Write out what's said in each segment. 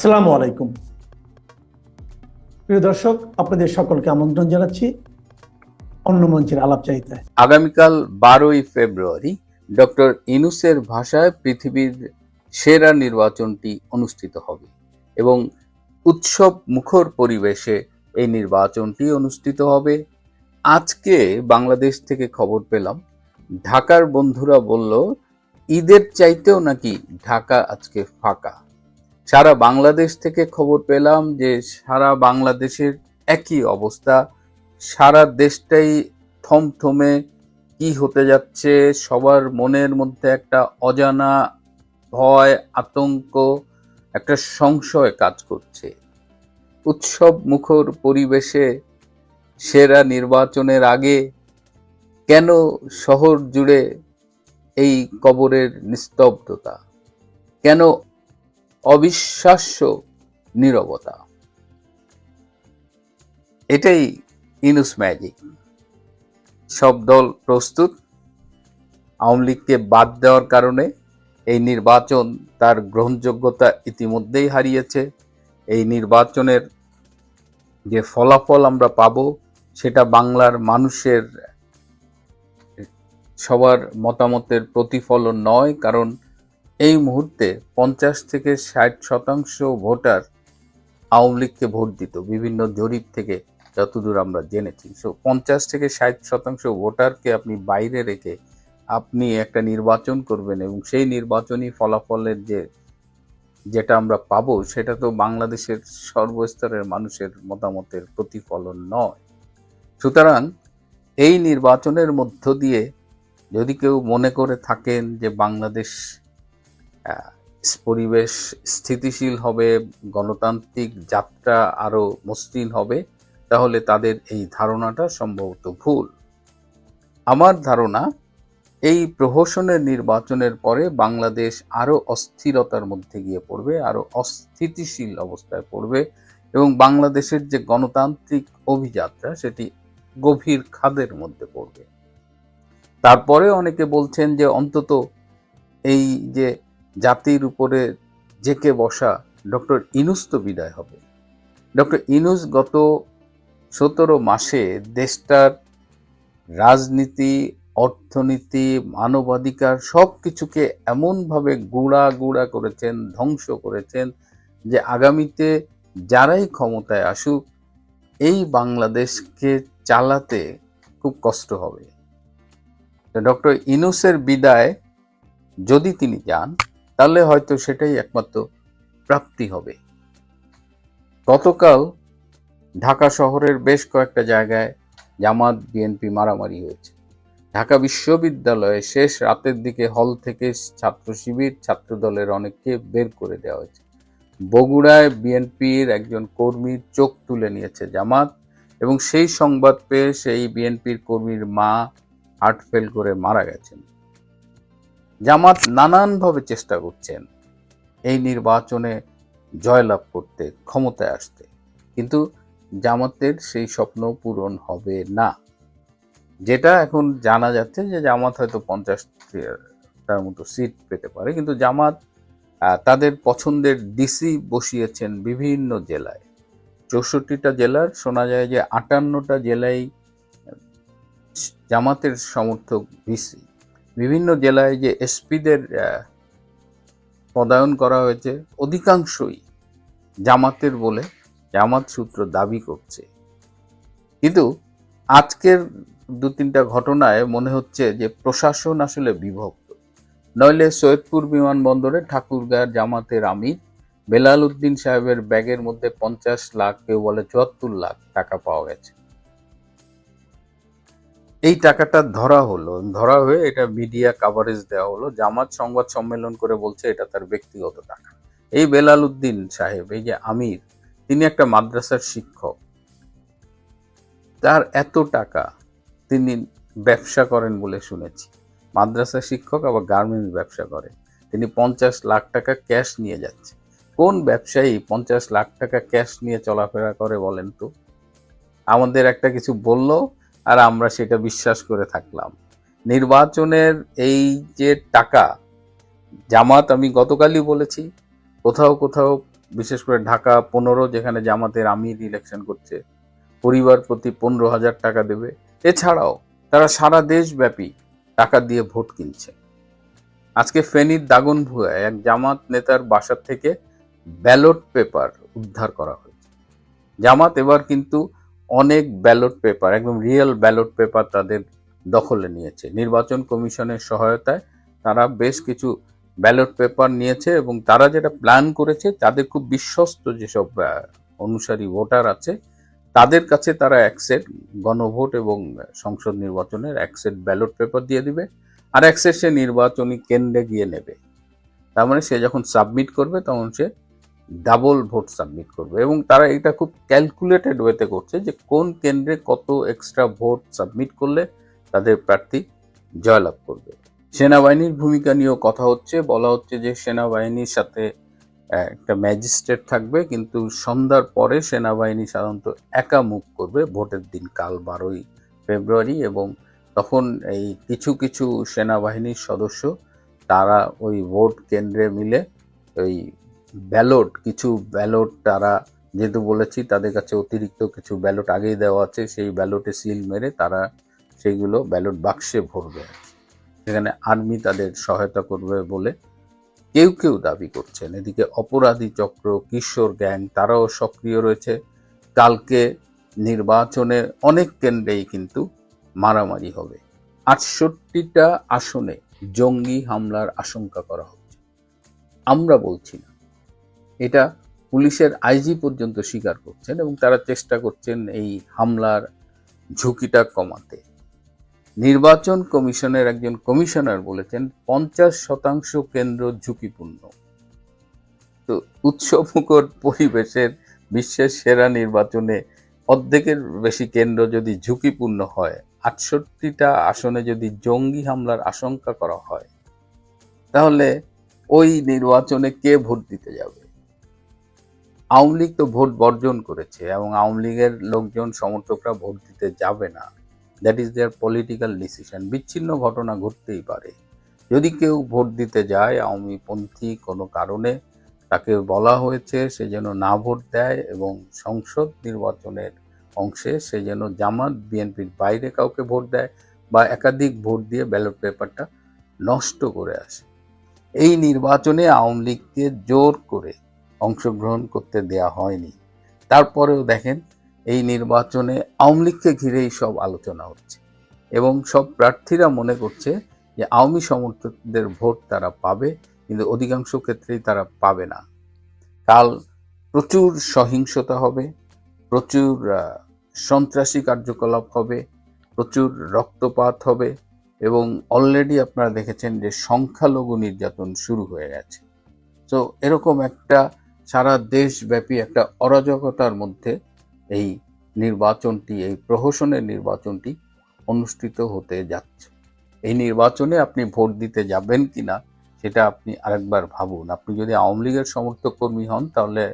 আসসালামু আলাইকুম। প্রিয় দর্শক, আপনাদের সকলকে আমন্ত্রণ জানাচ্ছি অন্য মঞ্চের আলাপ চাইতায় আগামীকাল বারোই ফেব্রুয়ারি ডক্টর ইনুসের ভাষায় পৃথিবীর সেরা নির্বাচনটি অনুষ্ঠিত হবে এবং উৎসব মুখর পরিবেশে এই নির্বাচনটি অনুষ্ঠিত হবে। আজকে বাংলাদেশ থেকে খবর পেলাম, ঢাকার বন্ধুরা বলল, ঈদের চাইতেও নাকি ঢাকা আজকে ফাঁকা। সারা বাংলাদেশ থেকে খবর পেলাম যে সারা বাংলাদেশের একই অবস্থা। সারা দেশটাই থমথমে কি হতে যাচ্ছে, সবার মনের মধ্যে একটা অজানা ভয়, আতঙ্ক, একটা সংশয় কাজ করছে। উৎসব মুখর পরিবেশে সেরা নির্বাচনের আগে কেন শহর জুড়ে এই কবরের নিস্তব্ধতা? কেন অবিশ্বাস্য নীরবতা। এটাই ইনুস ম্যাজিক। সব দল প্রস্তুত। আওয়ামী লীগকে বাদ দেওয়ার কারণে এই নির্বাচন তার গ্রহণযোগ্যতা ইতিমধ্যেই হারিয়েছে। এই নির্বাচনের যে ফলাফল আমরা পাব, সেটা বাংলার মানুষের সবার মতামতের প্রতিফলন নয়, কারণ এই মুহূর্তে পঞ্চাশ থেকে ষাট শতাংশ ভোটার আওয়ামী লীগকে ভোট দিত। বিভিন্ন জরিপ থেকে যতদূর আমরা জেনেছি। সো পঞ্চাশ থেকে ষাট শতাংশ ভোটারকে আপনি বাইরে রেখে আপনি একটা নির্বাচন করবেন এবং সেই নির্বাচনী ফলাফলের যে, যেটা আমরা পাব, সেটা তো বাংলাদেশের সর্বস্তরের মানুষের মতামতের প্রতিফলন নয়। সুতরাং এই নির্বাচনের মধ্য দিয়ে যদি কেউ মনে করে থাকেন যে বাংলাদেশ পরিবেশ স্থিতিশীল হবে, গণতান্ত্রিক যাত্রা আরও মসৃণ হবে, তাহলে তাদের এই ধারণাটা সম্ভবত ভুল। আমার ধারণা, এই প্রহসনের নির্বাচনের পরে বাংলাদেশ আরও অস্থিরতার মধ্যে গিয়ে পড়বে, আরও অস্থিতিশীল অবস্থায় পড়বে, এবং বাংলাদেশের যে গণতান্ত্রিক অভিযাত্রা, সেটি গভীর খাদের মধ্যে পড়বে। তারপরে অনেকে বলছেন যে অন্তত এই যে জাতির উপরে জেকে বসা ডক্টর ইনুস তো বিদায় হবে। ডক্টর ইনুস গত সতেরো মাসে দেশটার রাজনীতি, অর্থনীতি, মানবাধিকার সব কিছুকে এমনভাবে গুঁড়া গুঁড়া করেছেন, ধ্বংস করেছেন যে আগামীতে যারাই ক্ষমতায় আসুক, এই বাংলাদেশকে চালাতে খুব কষ্ট হবে। ডক্টর ইনুসের বিদায় যদি তিনি যান তাহলে হয়তো সেটাই একমাত্র প্রাপ্তি হবে। গতকাল ঢাকা শহরের বেশ কয়েকটা জায়গায় জামাত, বিএনপি মারামারি হয়েছে। ঢাকা বিশ্ববিদ্যালয়ে শেষ রাতের দিকে হল থেকে ছাত্র শিবির, ছাত্র দলের অনেককে বের করে দেওয়া হয়েছে। বগুড়ায় বিএনপির একজন কর্মীর চোখ তুলে নিয়েছে জামাত এবং সেই সংবাদ পেয়ে সেই বিএনপির কর্মীর মা হার্ট ফেল করে মারা গেছেন। জামাত নানানভাবে চেষ্টা করছেন এই নির্বাচনে জয়লাভ করতে, ক্ষমতায় আসতে। কিন্তু জামাতের সেই স্বপ্ন পূরণ হবে না। যেটা এখন জানা যাচ্ছে যে জামাত হয়তো পঞ্চাশটার মতো সিট পেতে পারে, কিন্তু জামাত তাদের পছন্দের ডিসি বসিয়েছেন বিভিন্ন জেলায়। চৌষট্টিটা জেলার শোনা যায় যে আটান্নটা জেলায় জামাতের সমর্থক ভিসি বিভিন্ন জেলায় যে এসপিদের পদায়ন করা হয়েছে, অধিকাংশই জামাতের বলে জামাত সূত্র দাবি করছে। কিন্তু আজকের দু তিনটা ঘটনায় মনে হচ্ছে যে প্রশাসন আসলে বিভক্ত। নইলে সৈয়দপুর বিমানবন্দরে ঠাকুরগাঁর জামাতের আমির বেলাল উদ্দিন সাহেবের ব্যাগের মধ্যে পঞ্চাশ লাখ, কেউ বলে চুয়াত্তর লাখ টাকা পাওয়া গেছে। এই টাকাটা ধরা হলো, ধরা হয়ে এটা মিডিয়া কাভারেজ দেওয়া হলো, জামাত সংবাদ সম্মেলন করে বলছে এটা তার ব্যক্তিগত টাকা। এই বেলাল উদ্দিন সাহেব, এই যে আমির, তিনি একটা মাদ্রাসার শিক্ষক। তার এত টাকা তিনি ব্যবসা করেন বলে শুনেছি। মাদ্রাসা শিক্ষক, আবার গার্মেন্টস ব্যবসা করে। তিনি পঞ্চাশ লাখ টাকা ক্যাশ নিয়ে যাচ্ছে। কোন ব্যবসায়ী পঞ্চাশ লাখ টাকা ক্যাশ নিয়ে চলাফেরা করে বলেন তো? আমাদের একটা কিছু বলল আর আমরা সেটা বিশ্বাস করে থাকলাম। নির্বাচনের এই যে টাকা, জামাত আমি গতকালই বলেছি, কোথাও কোথাও, বিশেষ করে ঢাকা পনেরো, যেখানে জামাতের আমির ইলেকশন করছে, পরিবার প্রতি পনেরো হাজার টাকা দেবে। এছাড়াও তারা সারা দেশব্যাপী টাকা দিয়ে ভোট কিনছে। আজকে ফেনীর দাগনভূয়ায় এক জামাত নেতার বাসার থেকে ব্যালট পেপার উদ্ধার করা হয়েছে। জামাত এবার কিন্তু অনেক ব্যালট পেপার, একদম রিয়েল ব্যালট পেপার তাদের দখলে নিয়েছে। নির্বাচন কমিশনের সহায়তায় তারা বেশ কিছু ব্যালট পেপার নিয়েছে এবং তারা যেটা প্ল্যান করেছে, তাদের খুব বিশ্বস্ত যেসব অনুসারী ভোটার আছে, তাদের কাছে তারা এক সেট গণভোট এবং সংসদ নির্বাচনের এক সেট ব্যালট পেপার দিয়ে দিবে আর এক সেট সে নির্বাচনী কেন্দ্রে গিয়ে নেবে। তার মানে সে যখন সাবমিট করবে, তখন সে ডাবল ভোট সাবমিট করবে এবং তারা এটা খুব ক্যালকুলেটেড ওয়েতে করছে যে কোন কেন্দ্রে কত এক্সট্রা ভোট সাবমিট করলে তাদের প্রার্থী জয়লাভ করবে। সেনাবাহিনীর ভূমিকা নিয়েও কথা হচ্ছে। বলা হচ্ছে যে সেনাবাহিনীর সাথে একটা ম্যাজিস্ট্রেট থাকবে কিন্তু সন্ধ্যার পরে সেনাবাহিনী সাধারণত একা মুখ করবে। ভোটের দিন কাল বারোই ফেব্রুয়ারি এবং তখন এই কিছু কিছু সেনাবাহিনীর সদস্য তারা ওই ভোট কেন্দ্রে মিলে ওই ব্যালট, কিছু ব্যালট তারা যেহেতু বলেছি তাদের কাছে অতিরিক্ত কিছু ব্যালট আগেই দেওয়া আছে, সেই ব্যালটে সিল মেরে তারা সেইগুলো ব্যালট বাক্সে ভরবে। সেখানে আর্মি তাদের সহায়তা করবে বলে কেউ কেউ দাবি করছেন। এদিকে অপরাধী চক্র, কিশোর গ্যাং, তারাও সক্রিয় রয়েছে। কালকে নির্বাচনে অনেক কেন্দ্রেই কিন্তু মারামারি হবে। আটষট্টিটা আসনে জঙ্গি হামলার আশঙ্কা করা হচ্ছে। আমরা বলছি না। এটা পুলিশের আইজি পর্যন্ত স্বীকার করছেন এবং তারা চেষ্টা করছেন এই হামলার ঝুঁকিটা কমাতে। নির্বাচন কমিশনের একজন কমিশনার বলেছেন, পঞ্চাশ শতাংশ কেন্দ্র ঝুঁকিপূর্ণ। তো উৎসবমুখর পরিবেশের বিশ্বের সেরা নির্বাচনে অর্ধেকের বেশি কেন্দ্র যদি ঝুঁকিপূর্ণ হয়, আটষট্টিটা আসনে যদি জঙ্গি হামলার আশঙ্কা করা হয়, তাহলে ওই নির্বাচনে কে ভোট দিতে যাবে? আওয়ামী লীগ তো ভোট বর্জন করেছে এবং আওয়ামী লীগের লোকজন, সমর্থকরা ভোট দিতে যাবে না। That is their political decision বিচ্ছিন্ন ঘটনা ঘটতেই পারে। যদি কেউ ভোট দিতে যায় আওয়ামী পন্থী কোনো কারণে, তাকে বলা হয়েছে সে যেন না ভোট দেয় এবং সংসদ নির্বাচনের অংশে সে যেন জামাত বিএনপির বাইরে কাউকে ভোট দেয় বা একাধিক ভোট দিয়ে ব্যালট পেপারটা নষ্ট করে আসে। এই নির্বাচনে আওয়ামী লীগকে জোর করে অংশগ্রহণ করতে দেয়া হয়নি। তারপরেও দেখেন, এই নির্বাচনে আওয়ামী লীগকে ঘিরেই সব আলোচনা হচ্ছে এবং সব প্রার্থীরা মনে করছে যে আওয়ামী সমর্থকদের ভোট তারা পাবে, কিন্তু অধিকাংশ ক্ষেত্রেই তারা পাবে না। কাল প্রচুর সহিংসতা হবে, প্রচুর সন্ত্রাসী কার্যকলাপ হবে, প্রচুর রক্তপাত হবে এবং অলরেডি আপনারা দেখেছেন যে সংখ্যালঘু নির্যাতন শুরু হয়ে গেছে। তো এরকম একটা সারা দেশব্যাপী একটা অরাজকতার মধ্যে এই নির্বাচনটি, এই প্রহসনের নির্বাচনটি অনুষ্ঠিত হতে যাচ্ছে। এই নির্বাচনে আপনি ভোট দিতে যাবেন কি না সেটা আপনি আরেকবার ভাবুন। আপনি যদি আওয়ামী লীগের সমর্থক কর্মী হন, তাহলে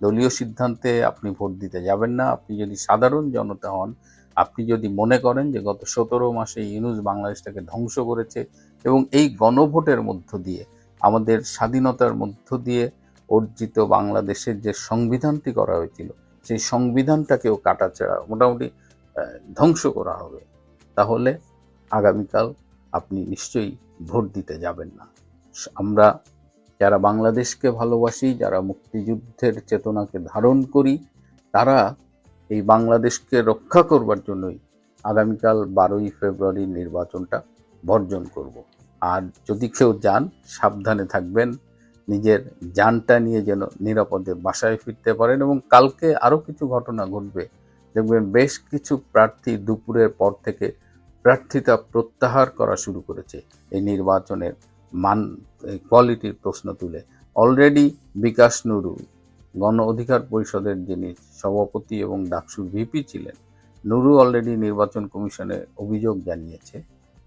দলীয় সিদ্ধান্তে আপনি ভোট দিতে যাবেন না। আপনি যদি সাধারণ জনতা হন, আপনি যদি মনে করেন যে গত সতেরো মাসে ইউনুস বাংলাদেশটাকে ধ্বংস করেছে এবং এই গণভোটের মধ্য দিয়ে, আমাদের স্বাধীনতার মধ্য দিয়ে অর্জিত বাংলাদেশের যে সংবিধানটি করা হয়েছিল, সেই সংবিধানটাকেও কাটাছেড়া মোটামুটি ধ্বংস করা হবে। তাহলে আগামীকাল আপনি নিশ্চয়ই ভোট দিতে যাবেন না। আমরা যারা বাংলাদেশকে ভালোবাসি, যারা মুক্তিযুদ্ধের চেতনাকে ধারণ করি, তারা এই বাংলাদেশকে রক্ষা করবার জন্যই আগামীকাল বারোই ফেব্রুয়ারি নির্বাচনটা বর্জন করব। আর যদি কেউ যান, সাবধানে থাকবেন। নিজের যানটা নিয়ে যেন নিরাপদে বাসায় ফিরতে পারেন এবং কালকে আরও কিছু ঘটনা ঘটবে। দেখবেন বেশ কিছু প্রার্থী দুপুরের পর থেকে প্রার্থিতা প্রত্যাহার করা শুরু করেছে এই নির্বাচনের মান কোয়ালিটির প্রশ্ন তুলে। অলরেডি বিকাশ নুরু, গণ অধিকার পরিষদের যিনি সভাপতি এবং ডাকসুর ভিপি ছিলেন, নুরু অলরেডি নির্বাচন কমিশনে অভিযোগ জানিয়েছে।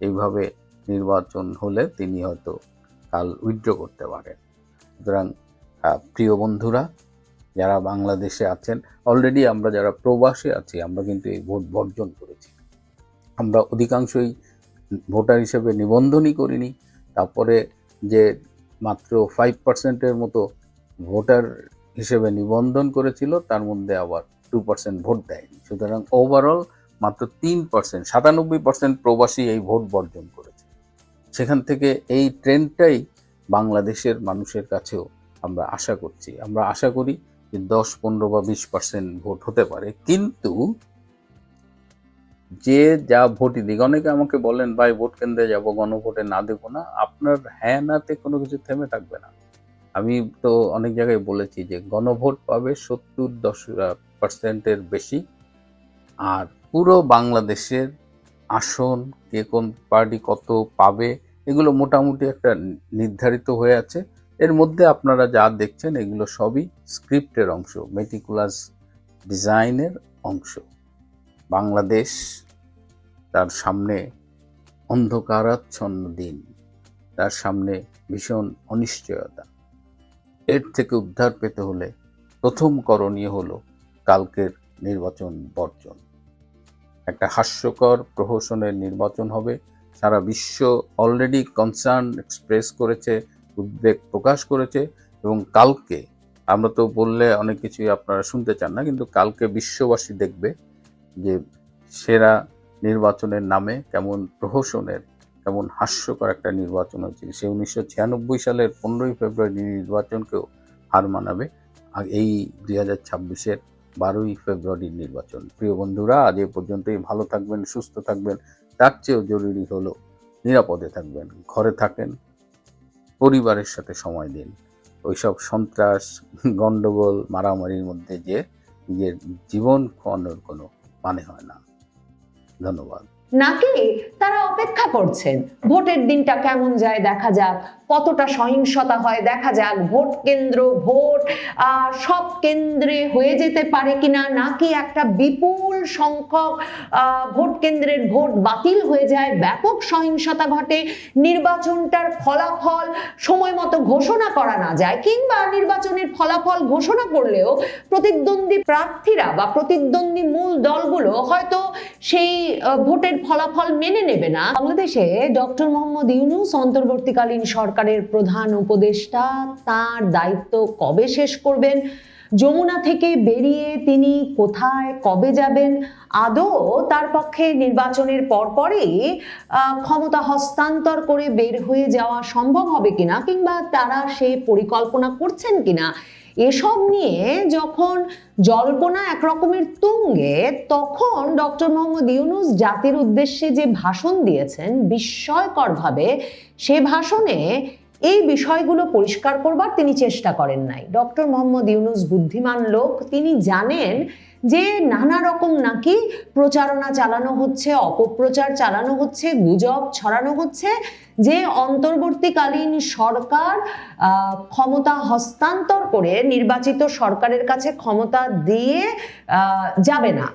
এইভাবে নির্বাচন হলে তিনি হয়তো কাল উইথড্র করতে পারেন। সুতরাং প্রিয় বন্ধুরা, যারা বাংলাদেশে আছেন অলরেডি আমরা যারা প্রবাসে আছি, আমরা কিন্তু এই ভোট বর্জন করেছি। আমরা অধিকাংশই ভোটার হিসেবে নিবন্ধনই করিনি। তারপরে যে মাত্র ফাইভ পার্সেন্টের মতো ভোটার হিসেবে নিবন্ধন করেছিল, তার মধ্যে আবার টু পার্সেন্ট ভোট দেয়নি। সুতরাং ওভারঅল মাত্র তিন পার্সেন্ট সাতানব্বই পার্সেন্ট প্রবাসী এই ভোট বর্জন করেছে। সেখান থেকে এই ট্রেন্ডটাই বাংলাদেশের মানুষের কাছেও আমরা আশা করছি। আমরা আশা করি যে দশ, পনেরো বা বিশ পার্সেন্ট ভোট হতে পারে। কিন্তু যে যা ভোটই দিক, অনেকে আমাকে বলেন, ভাই, ভোট কেন্দ্রে যাব, গণভোটে না দেবো না। আপনার হ্যাঁ নাতে কোনো কিছু থেমে থাকবে না। আমি তো অনেক জায়গায় বলেছি যে গণভোট পাবে সত্তর দশ পার্সেন্টের বেশি। আর পুরো বাংলাদেশের আসন কে কোন পার্টি কত পাবে এগুলো মোটামুটি একটা নির্ধারিত হয়ে আছে। এর মধ্যে আপনারা যা দেখছেন এগুলো সবই স্ক্রিপ্টের অংশ, মেটিকুলাস ডিজাইনের অংশ। বাংলাদেশ, তার সামনে অন্ধকারাচ্ছন্ন দিন, তার সামনে ভীষণ অনিশ্চয়তা। এর থেকে উদ্ধার পেতে হলে প্রথম করণীয় হলো কালকের নির্বাচন বর্জন। একটা হাস্যকর প্রহসনের নির্বাচন হবে সারা বিশ্ব অলরেডি কনসার্ন এক্সপ্রেস করেছে, উদ্বেগ প্রকাশ করেছে এবং কালকে, আমরা তো বললে অনেক কিছুই আপনারা শুনতে চান না, কিন্তু কালকে বিশ্ববাসী দেখবে যে সেরা নির্বাচনের নামে কেমন প্রহসনের, কেমন হাস্যকর একটা নির্বাচন হয়েছিল। সে উনিশশো ছিয়ানব্বই সালের পনেরোই ফেব্রুয়ারি নির্বাচনকেও হার মানাবে। আর এই দুই হাজার ছাব্বিশের বারোই ফেব্রুয়ারির নির্বাচন। প্রিয় বন্ধুরা, আজ এ পর্যন্তই। ভালো থাকবেন, সুস্থ থাকবেন। তার চেয়েও জরুরি হলো নিরাপদে থাকবেন, ঘরে থাকেন, পরিবারের সাথে সময় দিন। ওইসব সন্ত্রাস গণ্ডগোল মারামারির মধ্যে যে নিজের জীবন খোয়ানোর কোনো মানে হয় না। ধন্যবাদ। নাকি তারা অপেক্ষা করছেন? ভোটের দিনটা কেমন যায় দেখা যাক। কতটা সহিংসতা হয়? দেখা যাক, ভোট কেন্দ্র, ভোট সব কেন্দ্রে হয়ে যেতে পারে কিনা? নাকি একটা বিপুল সংখ্যক ভোট কেন্দ্রের ভোট বাতিল হয়ে যায়? ব্যাপক সহিংসতা ঘটে। নির্বাচনটার ফলাফল সময় মতো ঘোষণা করা না যায়, কিংবা নির্বাচনের ফলাফল ঘোষণা করলেও প্রতিদ্বন্দ্বী প্রার্থীরা বা প্রতিদ্বন্দ্বী মূল দলগুলো হয়তো সেই ভোটের ফলাফল মেনে নেবে না। বাংলাদেশে ডক্টর মোহাম্মদ ইউনুস অন্তর্বর্তীকালীন সরকারের প্রধান উপদেষ্টা তার দায়িত্ব কবে শেষ করবেন? যমুনা থেকে বেরিয়ে তিনি কোথায়, কবে যাবেন? আদৌ তার পক্ষে নির্বাচনের পরপরই ক্ষমতা হস্তান্তর করে বের হয়ে যাওয়া সম্ভব হবে কিনা? কিংবা তারা সে পরিকল্পনা করছেন কিনা? এসব নিয়ে যখন জল্পনা একরকমের তুঙ্গে, তখন ডক্টর মোহাম্মদ ইউনুস জাতির উদ্দেশ্যে যে ভাষণ দিয়েছেন, বিস্ময়করভাবে সে ভাষণে এই বিষয়গুলো পরিষ্কার করবার তিনি চেষ্টা করেন নাই। ডক্টর মোহাম্মদ ইউনুস বুদ্ধিমান লোক, তিনি জানেন যে নানা রকম নাকি প্রচারণা চালানো হচ্ছে, অপপ্রচার চালানো হচ্ছে, গুজব ছড়ানো হচ্ছে। যে অন্তর্বর্তীকালীন সরকার ক্ষমতা হস্তান্তর করে নির্বাচিত সরকারের কাছে ক্ষমতা দিয়ে যাবে না।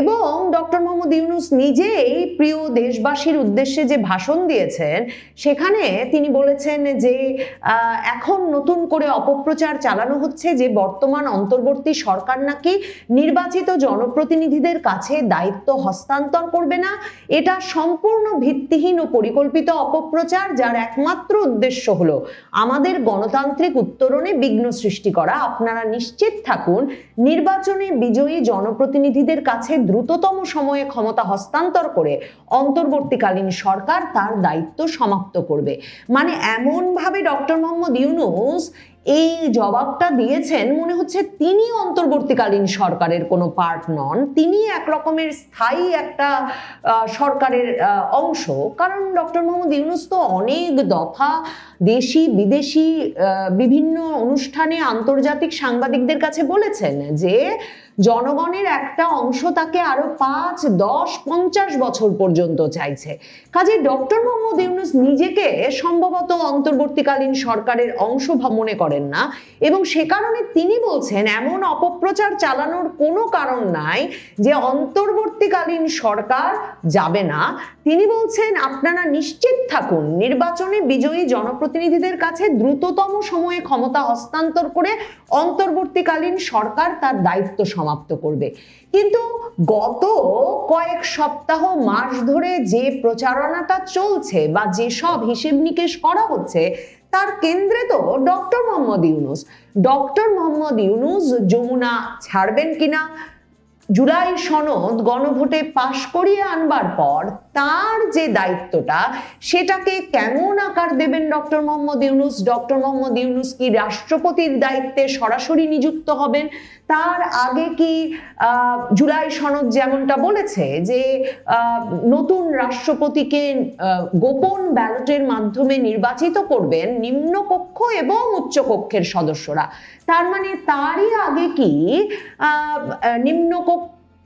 এবং ডক্টর মোহাম্মদ ইউনুস নিজেই প্রিয় দেশবাসীর উদ্দেশ্যে যে ভাষণ দিয়েছেন, সেখানে তিনি বলেছেন যে এখন নতুন করে অপপ্রচার চালানো হচ্ছে যে বর্তমান অন্তর্বর্তী সরকার নাকি নির্বাচিত জনপ্রতিনিধিদের কাছে দায়িত্ব হস্তান্তর করবে না। এটা সম্পূর্ণ ভিত্তিহীন ও পরিকল্পিত অপপ্রচার, যার একমাত্র উদ্দেশ্য হলো আমাদের গণতান্ত্রিক উত্তরণে বিঘ্ন সৃষ্টি করা। আপনারা নিশ্চিত থাকুন, নির্বাচনে বিজয়ী জনপ্রতিনিধিদের কাছে দ্রুততম সময়ে ক্ষমতা হস্তান্তর করে অন্তর্বর্তীকালীন সরকার তার দায়িত্ব সমাপ্ত করবে। মানে এমনভাবে ডক্টর মোহাম্মদ ইউনুস এই জবাবটা দিয়েছেন, মনে হচ্ছে তিনি অন্তর্বর্তীকালীন সরকারের কোনো পার্ট নন। তিনি এক রকমের স্থায়ী একটা সরকারের অংশ। কারণ ডক্টর মোহাম্মদ ইউনুস তো অনেক দফা দেশি, বিদেশি বিভিন্ন অনুষ্ঠানে আন্তর্জাতিক সাংবাদিকদের কাছে বলেছেন যে জনগণের একটা অংশ তাকে আরও পাঁচ, দশ, পঞ্চাশ বছর পর্যন্ত চাইছে। কাজে ডক্টর মোহাম্মদ ইউনুস নিজেকে সম্ভবত অন্তর্বর্তীকালীন সরকারের অংশ ভা- মনে করেন না। এবং সে কারণে তিনি বলছেন, এমন অপপ্রচার চালানোর কোনো কারণ নাই যে অন্তর্বর্তীকালীন সরকার যাবে না। তিনি বলছেন, আপনারা নিশ্চিত থাকুন, নির্বাচনে বিজয়ী জনপ্রতিনিধিদের কাছে দ্রুততম সময়ে ক্ষমতা হস্তান্তর করে অন্তর্বর্তীকালীন সরকার তার দায়িত্ব সমাপ্ত করবে। কিন্তু গত কয়েক সপ্তাহ, মাস ধরে যে প্রচারণাটা চলছে বা যেসব হিসেব নিকেশ করা হচ্ছে তার কেন্দ্রে তো ডক্টর মোহাম্মদ ইউনুস। ডক্টর মোহাম্মদ ইউনুস যমুনা ছাড়বেন কিনা? জুলাই সনদ গণভোটে পাশ করিয়ে আনবার পর তার যে দায়িত্বটা সেটাকে কেমন আকার দেবেন ডক্টর মোহাম্মদ ইউনুস? ডক্টর মোহাম্মদ ইউনুস কি রাষ্ট্রপতির দায়িত্বে সরাসরি নিযুক্ত হবেন? তার আগে কি জুলাই সনদ যেমনটা বলেছে যে নতুন রাষ্ট্রপতিকে গোপন ব্যালটের মাধ্যমে নির্বাচিত করবেন নিম্নকক্ষ এবং উচ্চকক্ষের সদস্যরা। তার মানে তারই আগে কি আহ,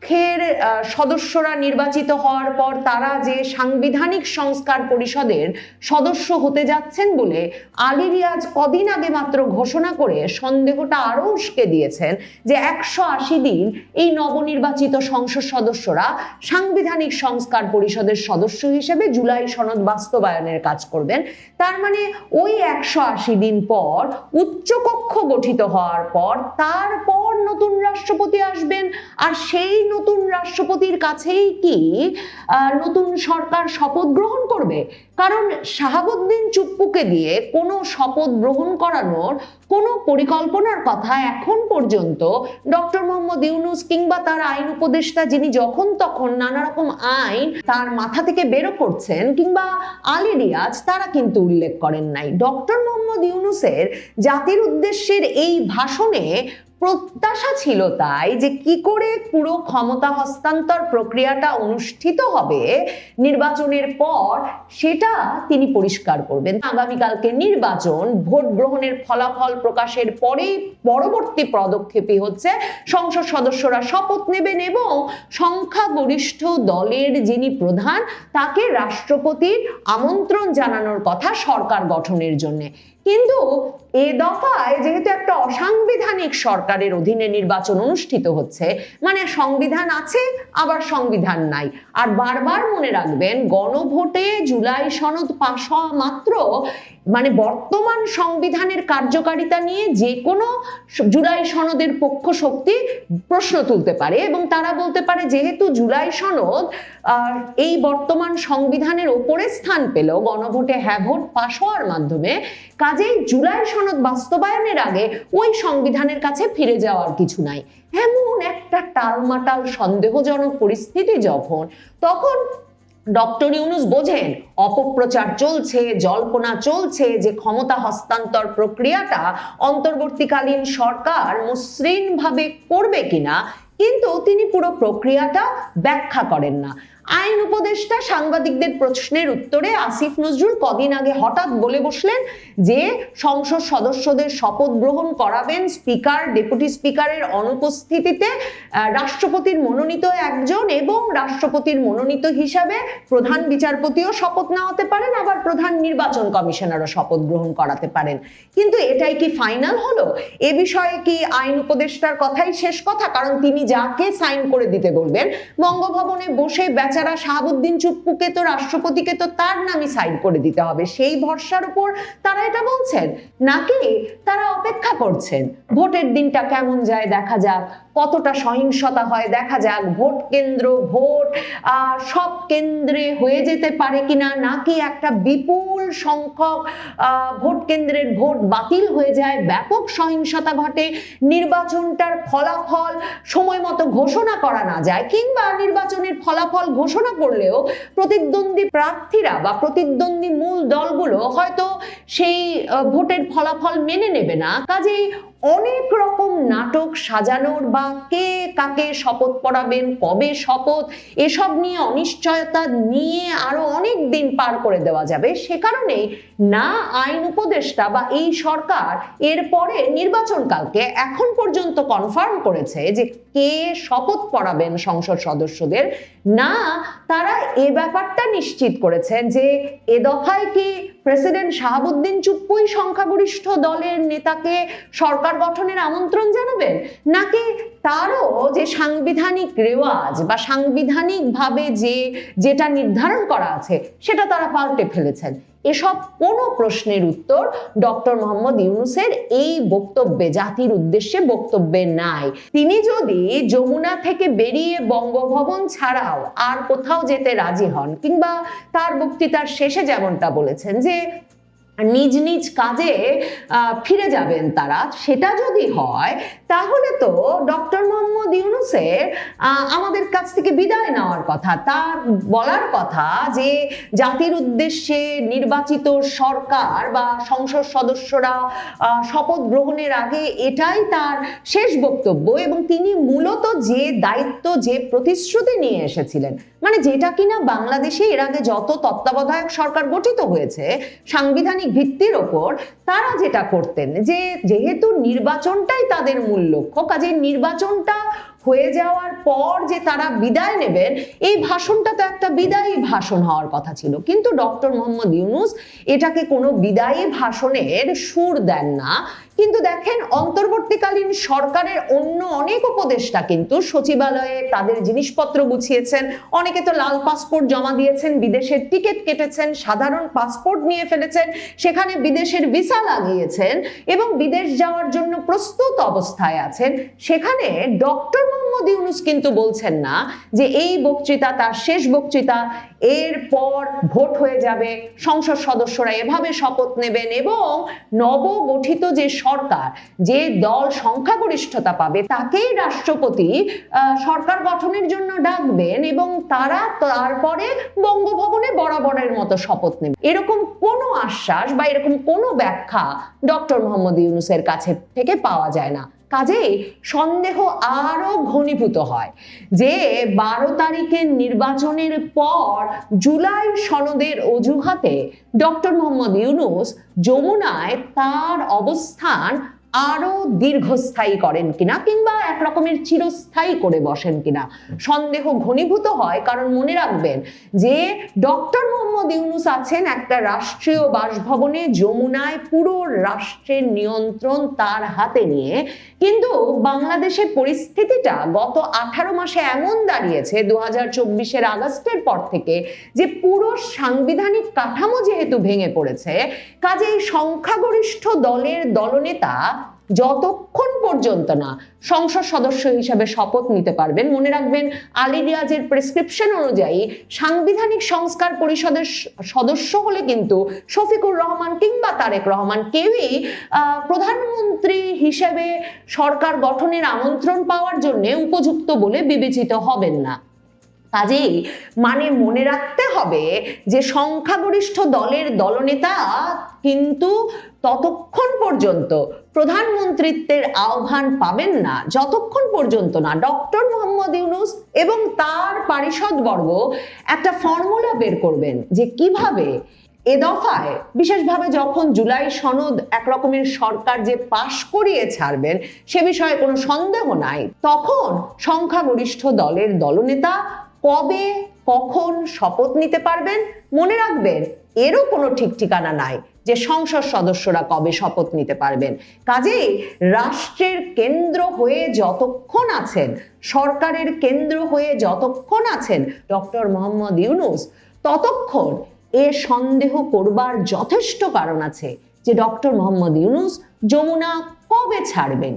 আহ, সদস্যরা নির্বাচিত হওয়ার পর তারা যে সাংবিধানিক সংস্কার পরিষদের সদস্য হতে যাচ্ছেন বলে আলী রিয়াজ কদিন আগে মাত্র ঘোষণা করে সন্দেহটা আরও উস্কে দিয়েছেন যে একশো আশি দিন এই নবনির্বাচিত সংসদ সদস্যরা সাংবিধানিক সংস্কার পরিষদের সদস্য হিসেবে জুলাই সনদ বাস্তবায়নের কাজ করবেন। তার মানে ওই একশো আশি দিন পর উচ্চকক্ষ গঠিত হওয়ার পর তারপর নতুন রাষ্ট্রপতি আসবেন আর সেই নতুন রাষ্ট্রপতির কাছেই কি নতুন সরকার শপথ গ্রহণ করবে? কারণ শাহাবুদ্দিন চুপ্পুকে দিয়ে কোনো শপথ গ্রহণ করানোর কোনো পরিকল্পনার কথা এখন পর্যন্ত ডক্টর মোহাম্মদ ইউনুস কিংবা তার আইন উপদেষ্টা যিনি যখন তখন নানা রকম আইন তার মাথা থেকে বেরো করছেন কিংবা আলী রিয়াজ, তারা কিন্তু উল্লেখ করেন নাই। ডক্টর মোহাম্মদ ইউনুসের জাতির উদ্দেশ্যের এই ভাষণে প্রত্যাশা ছিল তাই যে কি করে পুরো ক্ষমতা হস্তান্তর প্রক্রিয়াটা অনুষ্ঠিত হবে নির্বাচনের পর সেটা তিনি পরিষ্কার করবেন। আগামীকালকে নির্বাচন, ভোট গ্রহণের ফলাফল প্রকাশের পরেই পরবর্তী পদক্ষেপই হচ্ছে সংসদ সদস্যরা শপথ নেবেন এবং সংখ্যাগরিষ্ঠ দলের যিনি প্রধান তাকে রাষ্ট্রপতির আমন্ত্রণ জানানোর কথা সরকার গঠনের জন্য। কিন্তু এ দফায় যেহেতু একটা অসাংবিধানিক সরকারের অধীনে নির্বাচন অনুষ্ঠিত হচ্ছে মানে সংবিধান আছে, আবার সংবিধান নাই। আর বারবার মনে রাখবেন, গণভোটে জুলাই সনদ পাশ হওয়া মাত্র মানে বর্তমান সংবিধানের কার্যকারিতা নিয়ে যে কোনো জুলাই সনদের পক্ষ শক্তি প্রশ্ন তুলতে পারে এবং তারা বলতে পারে, যেহেতু জুলাই সনদ এই বর্তমান সংবিধানের ওপরে স্থান পেল, গণভোটে হ্যাঁ ভোট হওয়ার মাধ্যমে, কাজেই জুলাই সনদ বাস্তবায়নের আগে ওই সংবিধানের কাছে ফিরে যাওয়ার কিছু নাই। এমন একটা টালমাটাল, সন্দেহজনক পরিস্থিতি যখন, তখন ডক্টর ইউনুস বোঝেন অপপ্রচার চলছে, জল্পনা চলছে যে ক্ষমতা হস্তান্তর প্রক্রিয়াটা অন্তর্বর্তীকালীন সরকার মসৃণভাবে করবে কিনা, কিন্তু তিনি পুরো প্রক্রিয়াটা ব্যাখ্যা করেন না। আইন উপদেষ্টা সাংবাদিকদের প্রশ্নের উত্তরে আসিফ নজরুল কদিন আগে হঠাৎ বলে বসলেন যে সংসদ সদস্যদের শপথ গ্রহণ করাবেন স্পিকার, ডেপুটি স্পিকারের অনুপস্থিতিতে রাষ্ট্রপতির মনোনীত একজন এবং রাষ্ট্রপতির মনোনীত হিসাবে প্রধান বিচারপতিও শপথ নেওয়াতে পারেন, আবার প্রধান নির্বাচন কমিশনারও শপথ গ্রহণ করাতে পারেন। কিন্তু এটাই কি ফাইনাল হলো? এ বিষয়ে কি আইন উপদেষ্টার কথাই শেষ কথা? কারণ তিনি যাকে সাইন করে দিতে বলবেন, বঙ্গভবনে বসে বেচারা শাহাবুদ্দিন চুপ্পুকে তো, রাষ্ট্রপতিকে তো তার নামই সাইন করে দিতে হবে। সেই ভরসার উপর তারা এটা বলছেন? নাকি তারা অপেক্ষা করছেন? ভোটের দিনটা কেমন যায় দেখা যাক। কতটা সহিংসতা হয় দেখা যাক। ভোট কেন্দ্র, ভোট সব কেন্দ্রে হয়ে যেতে পারে কিনা? নাকি একটা বিপুল সংখ্যক ভোট কেন্দ্রের ভোট বাতিল হয়ে যায়? ব্যাপক সহিংসতা ঘটে। নির্বাচনটার ফলাফল সময় মতো ঘোষণা করা না যায়। কিংবা নির্বাচনের ফলাফল ঘোষণা করলেও প্রতিদ্বন্দ্বী প্রার্থীরা বা প্রতিদ্বন্দ্বী মূল দলগুলো হয়তো সেই ভোটের ফলাফল মেনে নেবে না। কাজেই অনেক রকম নাটক সাজানোর বা কে কাকে শপথ পড়াবেন, কবে শপথ, এসব নিয়ে অনিশ্চয়তা নিয়ে আরও অনেক দিন পার করে দেওয়া যাবে। সে কারণেই না আইন উপদেষ্টা বা এই সরকার এরপরে নির্বাচনকালকে এখন পর্যন্ত কনফার্ম করেছে যে কে শপথ পড়াবেন সংসদ সদস্যদের। না, তারা এ ব্যাপারটা নিশ্চিত করেছেন যে এ দফায় কি প্রেসিডেন্ট শাহাবুদ্দিন চুপ্পুই সংখ্যাগরিষ্ঠ দলের নেতাকে সরকার গঠনের আমন্ত্রণ জানাবেন? নাকি তারও যে সাংবিধানিক রেওয়াজ বা সাংবিধানিকভাবে যে, যেটা নির্ধারণ করা আছে, সেটা তারা পাল্টে ফেলেছেন? এসব কোনো প্রশ্নের উত্তর ডক্টর মোহাম্মদ ইউনুসের এই বক্তব্যে, জাতির উদ্দেশ্যে বক্তব্যে নাই। তিনি যদি যমুনা থেকে বেরিয়ে বঙ্গভবন ছাড়াও আর কোথাও যেতে রাজি হন কিংবা তার বক্তৃতার শেষে যেমনটা বলেছেন যে নিজ নিজ কাজে ফিরে যাবেন তারা। সেটা যদি হয়, তাহলে তো ডক্টর মোহাম্মদ ইউনুসের আমাদের কাছ থেকে বিদায় নেওয়ার কথা, তার বলার কথা যে জাতির উদ্দেশ্যে নির্বাচিত সরকার বা সংসদ সদস্যরা শপথ গ্রহণের আগে এটাই তার শেষ বক্তব্য এবং তিনি মূলত যে দায়িত্ব, যে প্রতিশ্রুতি নিয়ে এসেছিলেন মানে যেটা কিনা বাংলাদেশে এর আগে যত তত্ত্বাবধায়ক সরকার গঠিত হয়েছে, সাংবিধানিক ভিত্তির ওপর তারা যেটা করতেন, যে যেহেতু নির্বাচনটাই তাদের মূল লক্ষ্য কাজে নির্বাচনটা হয়ে যাওয়ার পর যে তারা বিদায় নেবেন, এই ভাষণটা তো একটা বিদায়ী ভাষণ হওয়ার কথা ছিল। কিন্তু ডক্টর মোহাম্মদ ইউনুস এটাকে কোনো বিদায়ী ভাষণের সুর দেন না। কিন্তু দেখেন, অন্তর্বর্তীকালীন সরকারের অন্য অনেক উপদেষ্টা কিন্তু সচিবালয়ে তাদের জিনিসপত্র গুছিয়েছেন। অনেকে তো লাল পাসপোর্ট জমা দিয়েছেন, বিদেশের টিকিট কেটেছেন, সাধারণ পাসপোর্ট নিয়ে ফেলেছেন, সেখানে বিদেশের ভিসা লাগিয়েছেন এবং বিদেশ যাওয়ার জন্য প্রস্তুত অবস্থায় আছেন। সেখানে ডক্টর মোহাম্মদ ইউনুস কিন্তু বলছেন না যে এই বক্তৃতা তার শেষ বক্তৃতা এরপর ভোট হয়ে যাবে, সংসদ সদস্যরা এভাবে শপথ নেবেন এবং নবগঠিত যে সরকার যে দল সংখ্যাগরিষ্ঠতা পাবে তাকেই রাষ্ট্রপতি সরকার গঠনের জন্য ডাকবেন এবং তারা তারপরে বঙ্গভবনে বরাবরের মতো শপথ নেবে। এরকম কোনো আশ্বাস বা এরকম কোনো ব্যাখ্যা ডক্টর মোহাম্মদ ইউনুসের কাছে থেকে পাওয়া যায় না। কাজেই সন্দেহ আরও ঘনীভূত হয় যে বারো তারিখের নির্বাচনের পর জুলাই সনদের অজুহাতে ডক্টর মোহাম্মদ ইউনুস যমুনায় তার অবস্থান আরও দীর্ঘস্থায়ী করেন কিনা কিংবা এক রকমের চিরস্থায়ী করে বসেন কিনা? সন্দেহ ঘনীভূত হয়, কারণ মনে রাখবেন যে ডক্টর মোহাম্মদ ইউনুস আছেন একটা রাষ্ট্রীয় বাসভবনে, যমুনায় পুরো রাষ্ট্রের নিয়ন্ত্রণ তার হাতে নিয়ে। কিন্তু বাংলাদেশের পরিস্থিতিটা গত আঠারো মাসে এমন দাঁড়িয়েছে দু হাজার চব্বিশের আগস্টের পর থেকে, যে পুরো সাংবিধানিক কাঠামো যেহেতু ভেঙে পড়েছে, কাজেই সংখ্যাগরিষ্ঠ দলের দলনেতা যতক্ষণ পর্যন্ত না সংসদ সদস্য হিসাবে শপথ নিতে পারবেন, মনে রাখবেন আলী রিয়াজের প্রেসক্রিপশন অনুযায়ী সাংবিধানিক সংস্কার পরিষদের সদস্য হলে কিন্তু শফিকুর রহমান কিংবা তারেক রহমান কেউই প্রধানমন্ত্রী হিসেবে সরকার গঠনের আমন্ত্রণ পাওয়ার জন্য উপযুক্ত বলে বিবেচিত হবেন না। কাজেই মানে মনে রাখতে হবে যে সংখ্যাগরিষ্ঠ দলের দলনেতা কিন্তু ততক্ষণ পর্যন্ত প্রধানমন্ত্রিত্বের আহ্বান পাবেন না যতক্ষণ পর্যন্ত না ডক্টর মোহাম্মদ ইউনুস এবং তার পারিষদবর্গ একটা ফর্মুলা বের করবেন যে কীভাবে এ দফায়, বিশেষভাবে যখন জুলাই সনদ এক রকমের সরকার যে পাশ করিয়ে ছাড়বেন, সে বিষয়ে কোনো সন্দেহ নাই। তখন সংখ্যাগরিষ্ঠ দলের দলনেতা কবে, কখন শপথ নিতে পারবেন? মনে রাখবেন, এরও কোনো ঠিক ঠিকানা নাই। যে সংসদ সদস্যরা কবে শপথ নিতে পারবেন। কাজেই রাষ্ট্রের কেন্দ্র হয়ে যতক্ষণ আছেন, সরকারের কেন্দ্র হয়ে যতক্ষণ আছেন ডক্টর মোহাম্মদ ইউনুস, ততক্ষণ এ সন্দেহ করবার যথেষ্ট কারণ আছে যে ডক্টর মোহাম্মদ ইউনুস যমুনা কবে ছাড়বেন?